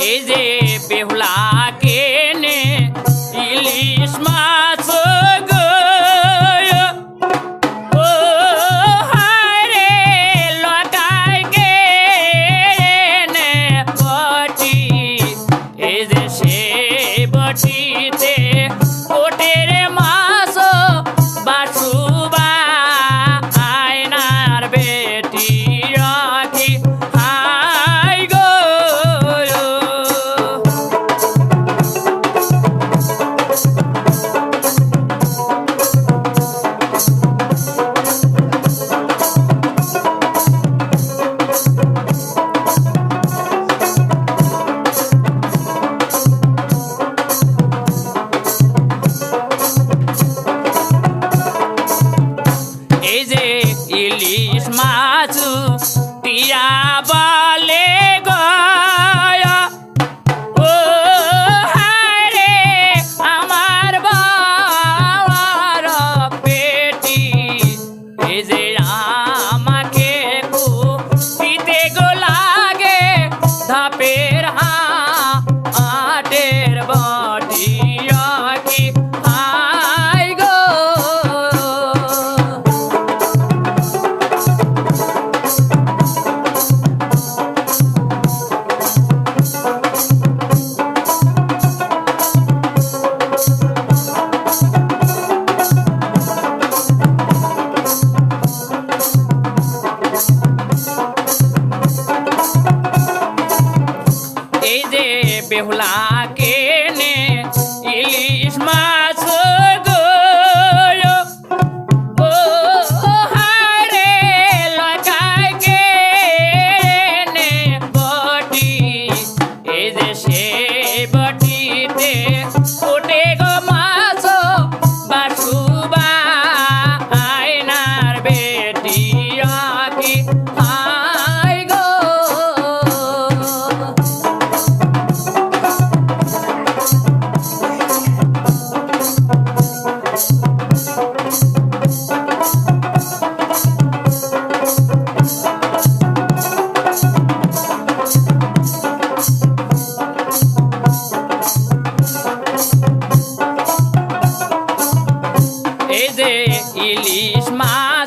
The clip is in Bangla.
जे बेहुला के ইলিশ মাছ টিয়া বলে আমার বাবার পেটি এই যে কেউলা কেনে ইলিশ মা ইলিশ মাছ